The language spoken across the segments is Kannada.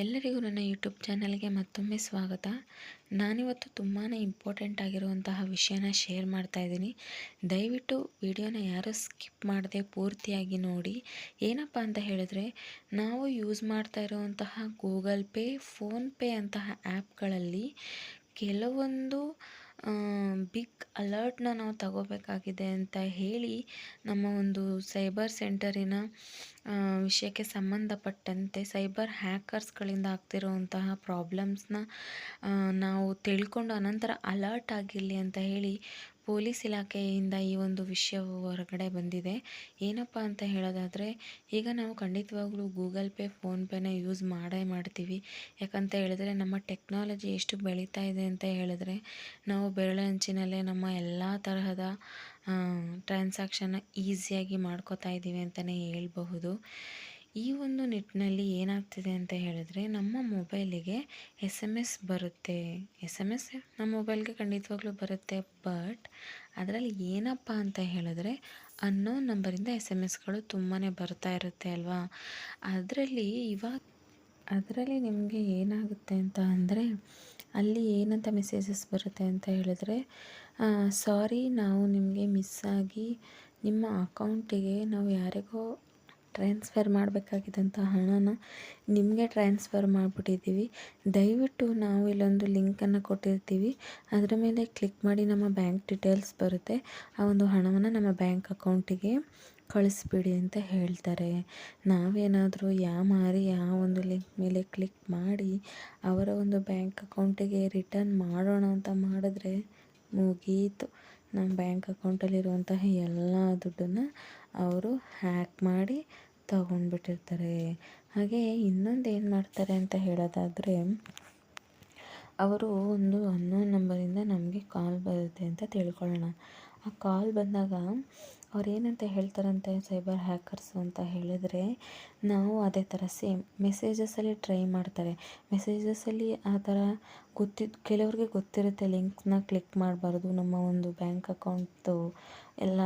ಎಲ್ಲರಿಗೂ ನನ್ನ ಯೂಟ್ಯೂಬ್ ಚಾನಲ್ಗೆ ಮತ್ತೊಮ್ಮೆ ಸ್ವಾಗತ. ನಾನಿವತ್ತು ತುಂಬಾ ಇಂಪಾರ್ಟೆಂಟ್ ಆಗಿರುವಂತಹ ವಿಷಯನ ಶೇರ್ ಮಾಡ್ತಾ ಇದ್ದೀನಿ. ದಯವಿಟ್ಟು ವಿಡಿಯೋನ ಯಾರೂ ಸ್ಕಿಪ್ ಮಾಡದೆ ಪೂರ್ತಿಯಾಗಿ ನೋಡಿ. ಏನಪ್ಪ ಅಂತ ಹೇಳಿದ್ರೆ, ನಾವು ಯೂಸ್ ಮಾಡ್ತಾ ಇರುವಂತಹ ಗೂಗಲ್ ಪೇ ಫೋನ್ಪೇ ಅಂತಹ ಆ್ಯಪ್ಗಳಲ್ಲಿ ಕೆಲವೊಂದು ಬಿಗ್ ಅಲರ್ಟ್ನ ನಾವು ತಗೋಬೇಕಾಗಿದೆ ಅಂತ ಹೇಳಿ ನಮ್ಮ ಒಂದು ಸೈಬರ್ ಸೆಂಟರಿನ ವಿಷಯಕ್ಕೆ ಸಂಬಂಧಪಟ್ಟಂತೆ ಸೈಬರ್ ಹ್ಯಾಕರ್ಸ್ಗಳಿಂದ ಆಗ್ತಿರುವಂತಹ ಪ್ರಾಬ್ಲಮ್ಸ್ನ ನಾವು ತಿಳ್ಕೊಂಡು ಅನಂತರ ಅಲರ್ಟ್ ಆಗಿರಲಿ ಅಂತ ಹೇಳಿ ಪೊಲೀಸ್ ಇಲಾಖೆಯಿಂದ ಈ ಒಂದು ವಿಷಯ ಹೊರಗಡೆ ಬಂದಿದೆ. ಏನಪ್ಪ ಅಂತ ಹೇಳೋದಾದರೆ, ಈಗ ನಾವು ಖಂಡಿತವಾಗ್ಲೂ ಗೂಗಲ್ ಪೇ ಫೋನ್ಪೇನ ಯೂಸ್ ಮಾಡೇ ಮಾಡ್ತೀವಿ. ಯಾಕಂತ ಹೇಳಿದ್ರೆ, ನಮ್ಮ ಟೆಕ್ನಾಲಜಿ ಎಷ್ಟು ಬೆಳೀತಾ ಇದೆ ಅಂತ ಹೇಳಿದ್ರೆ, ನಾವು ಬೆರಳಂಚಿನಲ್ಲೇ ನಮ್ಮ ಎಲ್ಲ ತರಹದ ಟ್ರಾನ್ಸಾಕ್ಷನ್ನ ಈಸಿಯಾಗಿ ಮಾಡ್ಕೋತಾ ಇದ್ದೀವಿ ಅಂತಲೇ ಹೇಳ್ಬಹುದು. ಈ ಒಂದು ನಿಟ್ಟಿನಲ್ಲಿ ಏನಾಗ್ತಿದೆ ಅಂತ ಹೇಳಿದ್ರೆ ನಮ್ಮ ಮೊಬೈಲಿಗೆ ಎಸ್ ಎಂ ಎಸ್ ಬರುತ್ತೆ. ಎಸ್ ಎಂ ಎಸ್ ನಮ್ಮ ಮೊಬೈಲ್ಗೆ ಖಂಡಿತವಾಗ್ಲೂ ಬರುತ್ತೆ, ಬಟ್ ಅದರಲ್ಲಿ ಏನಪ್ಪ ಅಂತ ಹೇಳಿದ್ರೆ ಅನ್ನೋ ನಂಬರಿಂದ ಎಸ್ ಎಂ ಎಸ್ಗಳು ತುಂಬಾ ಬರ್ತಾ ಇರುತ್ತೆ ಅಲ್ವಾ? ಅದರಲ್ಲಿ ಇವಾಗ, ಅದರಲ್ಲಿ ನಿಮಗೆ ಏನಾಗುತ್ತೆ ಅಂತ ಅಂದರೆ ಅಲ್ಲಿ ಏನಂತ ಮೆಸೇಜಸ್ ಬರುತ್ತೆ ಅಂತ ಹೇಳಿದ್ರೆ ಸಾರಿ ನಾವು ನಿಮಗೆ ಮಿಸ್ ಆಗಿ ನಿಮ್ಮ ಅಕೌಂಟಿಗೆ ನಾವು ಯಾರಿಗೋ ಟ್ರಾನ್ಸ್ಫರ್ ಮಾಡಬೇಕಾಗಿದ್ದಂಥ ಹಣನ ನಿಮಗೆ ಟ್ರಾನ್ಸ್ಫರ್ ಮಾಡಿಬಿಟ್ಟಿದ್ದೀವಿ. ದಯವಿಟ್ಟು ನಾವು ಇಲ್ಲೊಂದು ಲಿಂಕನ್ನು ಕೊಟ್ಟಿರ್ತೀವಿ. ಅದರ ಮೇಲೆ ಕ್ಲಿಕ್ ಮಾಡಿ ನಮ್ಮ ಬ್ಯಾಂಕ್ ಡೀಟೇಲ್ಸ್ ಬರುತ್ತೆ. ಆ ಒಂದು ಹಣವನ್ನು ನಮ್ಮ ಬ್ಯಾಂಕ್ ಅಕೌಂಟಿಗೆ ಕಳಿಸ್ಬಿಡಿ ಅಂತ ಹೇಳ್ತಾರೆ. ನಾವೇನಾದರೂ ಮಾರಿ ಆ ಒಂದು ಲಿಂಕ್ ಮೇಲೆ ಕ್ಲಿಕ್ ಮಾಡಿ ಅವರ ಒಂದು ಬ್ಯಾಂಕ್ ಅಕೌಂಟಿಗೆ ರಿಟರ್ನ್ ಮಾಡೋಣ ಅಂತ ಮಾಡಿದ್ರೆ ಮುಗೀತು. ನಮ್ಮ ಬ್ಯಾಂಕ್ ಅಕೌಂಟಲ್ಲಿರುವಂತಹ ಎಲ್ಲ ದುಡ್ಡನ್ನು ಅವರು ಹ್ಯಾಕ್ ಮಾಡಿ ತಗೊಂಡ್ಬಿಟ್ಟಿರ್ತಾರೆ. ಹಾಗೆ ಇನ್ನೊಂದು ಏನು ಮಾಡ್ತಾರೆ ಅಂತ ಹೇಳೋದಾದರೆ, ಅವರು ಒಂದು ಅನ್ನೋನ್ ನಂಬರಿಂದ ನಮಗೆ ಕಾಲ್ ಬರುತ್ತೆ ಅಂತ ತಿಳ್ಕೊಳ್ಳೋಣ. ಆ ಕಾಲ್ ಬಂದಾಗ ಅವ್ರು ಏನಂತ ಹೇಳ್ತಾರಂತೆ ಸೈಬರ್ ಹ್ಯಾಕರ್ಸು ಅಂತ ಹೇಳಿದರೆ, ನಾವು ಅದೇ ಥರ ಸೇಮ್ ಮೆಸೇಜಸಲ್ಲಿ ಟ್ರೈ ಮಾಡ್ತಾರೆ. ಮೆಸೇಜಸಲ್ಲಿ ಆ ಥರ ಗೊತ್ತಿದ್ದು ಕೆಲವ್ರಿಗೆ ಗೊತ್ತಿರುತ್ತೆ ಲಿಂಕ್ನ ಕ್ಲಿಕ್ ಮಾಡಬಾರ್ದು ನಮ್ಮ ಒಂದು ಬ್ಯಾಂಕ್ ಅಕೌಂಟ್ದು ಎಲ್ಲ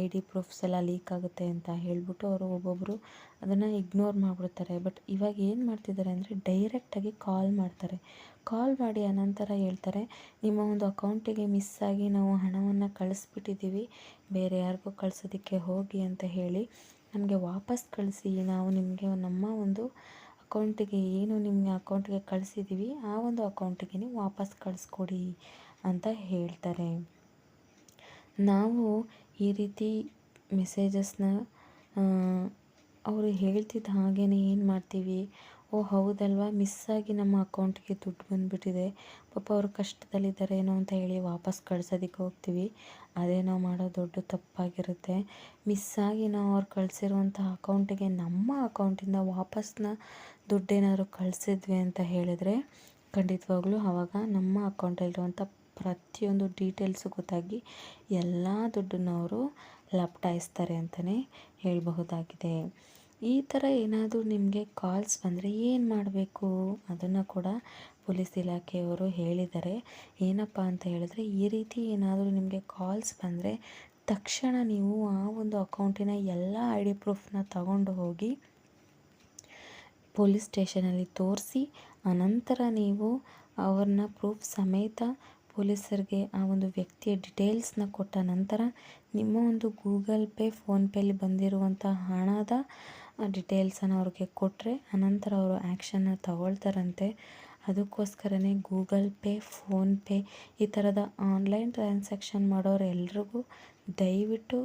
ಐ ಡಿ ಪ್ರೂಫ್ಸ್ ಎಲ್ಲ ಲೀಕ್ ಆಗುತ್ತೆ ಅಂತ ಹೇಳಿಬಿಟ್ಟು ಅವರು ಒಬ್ಬೊಬ್ಬರು ಅದನ್ನು ಇಗ್ನೋರ್ ಮಾಡಿಬಿಡ್ತಾರೆ. ಬಟ್ ಇವಾಗ ಏನು ಮಾಡ್ತಿದ್ದಾರೆ ಅಂದರೆ ಡೈರೆಕ್ಟಾಗಿ ಕಾಲ್ ಮಾಡ್ತಾರೆ. ಕಾಲ್ ಮಾಡಿ ಅನಂತರ ಹೇಳ್ತಾರೆ, ನಿಮ್ಮ ಒಂದು ಅಕೌಂಟಿಗೆ ಮಿಸ್ ಆಗಿ ನಾವು ಹಣವನ್ನು ಕಳಿಸ್ಬಿಟ್ಟಿದ್ದೀವಿ. ಬೇರೆ ಯಾರಿಗೂ ಕಳಿಸೋದಕ್ಕೆ ಹೋಗಿ ಅಂತ ಹೇಳಿ ನಮಗೆ ವಾಪಸ್ ಕಳಿಸಿ. ನಾವು ನಿಮಗೆ ನಮ್ಮ ಒಂದು ಅಕೌಂಟಿಗೆ ಏನು ನಿಮ್ಮ ಅಕೌಂಟಿಗೆ ಕಳಿಸಿದ್ದೀವಿ, ಆ ಒಂದು ಅಕೌಂಟಿಗೆ ನೀವು ವಾಪಸ್ ಕಳಿಸ್ಕೊಡಿ ಅಂತ ಹೇಳ್ತಾರೆ. ನಾವು ಈ ರೀತಿ ಮೆಸೇಜಸ್ನ ಅವರು ಹೇಳ್ತಿದ್ದ ಹಾಗೇ ಏನು ಮಾಡ್ತೀವಿ? ಓ, ಹೌದಲ್ವಾ? ಮಿಸ್ಸಾಗಿ ನಮ್ಮ ಅಕೌಂಟ್ಗೆ ದುಡ್ಡು ಬಂದುಬಿಟ್ಟಿದೆ. ಪಾಪ ಅವರು ಕಷ್ಟದಲ್ಲಿದ್ದಾರೇನೋ ಅಂತ ಹೇಳಿ ವಾಪಸ್ ಕಳ್ಸೋದಕ್ಕೆ ಹೋಗ್ತೀವಿ. ಅದೇ ನಾವು ಮಾಡೋ ದೊಡ್ಡ ತಪ್ಪಾಗಿರುತ್ತೆ. ಮಿಸ್ಸಾಗಿ ನಾವು ಅವ್ರು ಕಳಿಸಿರುವಂಥ ಅಕೌಂಟಿಗೆ ನಮ್ಮ ಅಕೌಂಟಿಂದ ವಾಪಸ್ನ ದುಡ್ಡೇನಾದ್ರು ಕಳಿಸಿದ್ವಿ ಅಂತ ಹೇಳಿದರೆ ಖಂಡಿತವಾಗ್ಲೂ ಆವಾಗ ನಮ್ಮ ಅಕೌಂಟಲ್ಲಿರುವಂಥ ಪ್ರತಿಯೊಂದು ಡೀಟೇಲ್ಸು ಗೊತ್ತಾಗಿ ಎಲ್ಲ ದುಡ್ಡನ್ನು ಅವರು ಲಪಟಾಯಿಸ್ತಾರೆ ಅಂತಲೇ ಹೇಳಬಹುದಾಗಿದೆ. ಈ ಥರ ಏನಾದರೂ ನಿಮಗೆ ಕಾಲ್ಸ್ ಬಂದರೆ ಏನು ಮಾಡಬೇಕು? ಅದನ್ನು ಕೂಡ ಪೊಲೀಸ್ ಇಲಾಖೆಯವರು ಹೇಳಿದ್ದಾರೆ. ಏನಪ್ಪ ಅಂತ ಹೇಳಿದ್ರೆ, ಈ ರೀತಿ ಏನಾದರೂ ನಿಮಗೆ ಕಾಲ್ಸ್ ಬಂದರೆ ತಕ್ಷಣ ನೀವು ಆ ಒಂದು ಅಕೌಂಟಿನ ಎಲ್ಲ ಐ ಡಿ ಪ್ರೂಫ್ನ ತಗೊಂಡು ಹೋಗಿ ಪೊಲೀಸ್ ಸ್ಟೇಷನಲ್ಲಿ ತೋರಿಸಿ, ಅನಂತರ ನೀವು ಅವ್ರನ್ನ ಪ್ರೂಫ್ ಸಮೇತ ಪೊಲೀಸರಿಗೆ ಆ ಒಂದು ವ್ಯಕ್ತಿಯ ಡಿಟೇಲ್ಸ್ನ ಕೊಟ್ಟ ನಂತರ ನಿಮ್ಮ ಒಂದು ಗೂಗಲ್ ಪೇ ಫೋನ್ಪೇಲಿ ಬಂದಿರುವಂಥ ಹಣದ ಡಿಟೇಲ್ಸನ್ನು ಅವ್ರಿಗೆ ಕೊಟ್ಟರೆ ಅನಂತರ ಅವರು ಆ್ಯಕ್ಷನ್ನ ತಗೊಳ್ತಾರಂತೆ. ಅದಕ್ಕೋಸ್ಕರನೇ ಗೂಗಲ್ ಪೇ ಫೋನ್ಪೇ ಈ ಥರದ ಆನ್ಲೈನ್ ಟ್ರಾನ್ಸಾಕ್ಷನ್ ಮಾಡೋರೆಲ್ರಿಗೂ ದಯವಿಟ್ಟು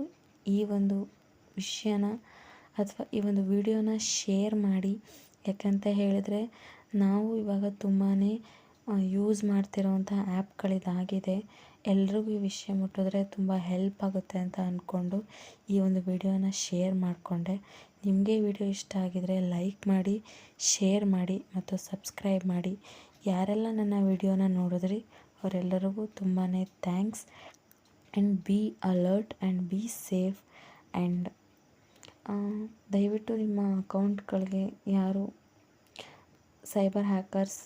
ಈ ಒಂದು ವಿಷಯನ ಅಥವಾ ಈ ಒಂದು ವಿಡಿಯೋನ ಶೇರ್ ಮಾಡಿ. ಯಾಕಂತ ಹೇಳಿದ್ರೆ, ನಾವು ಇವಾಗ ತುಂಬಾ ಯೂಸ್ ಮಾಡ್ತಿರೋವಂಥ ಆ್ಯಪ್ಗಳಿದಾಗಿದೆ ಎಲ್ರಿಗೂ ಈ ವಿಷಯ ಮುಟ್ಟಿದ್ರೆ ತುಂಬ ಹೆಲ್ಪ್ ಆಗುತ್ತೆ ಅಂತ ಅಂದ್ಕೊಂಡು ಈ ಒಂದು ವಿಡಿಯೋನ ಶೇರ್ ಮಾಡಿಕೊಂಡೆ. ನಿಮಗೆ ವಿಡಿಯೋ ಇಷ್ಟ ಆಗಿದರೆ ಲೈಕ್ ಮಾಡಿ ಶೇರ್ ಮಾಡಿ ಮತ್ತು ಸಬ್ಸ್ಕ್ರೈಬ್ ಮಾಡಿ. ಯಾರೆಲ್ಲ ನನ್ನ ವಿಡಿಯೋನ ನೋಡಿದ್ರಿ, ಅವರೆಲ್ಲರಿಗೂ ತುಂಬಾ thanks and be alert and be safe and ದಯವಿಟ್ಟು ನಿಮ್ಮ ಅಕೌಂಟ್ಗಳಿಗೆ ಯಾರು ಸೈಬರ್ ಹ್ಯಾಕರ್ಸ್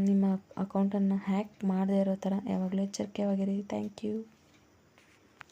ನಿಮ್ಮ ಅಕೌಂಟನ್ನು ಹ್ಯಾಕ್ ಮಾಡದೇ ಇರೋ ಥರ ಯಾವಾಗಲೂ ಎಚ್ಚರಿಕೆಯಾಗಿರಿ. Thank you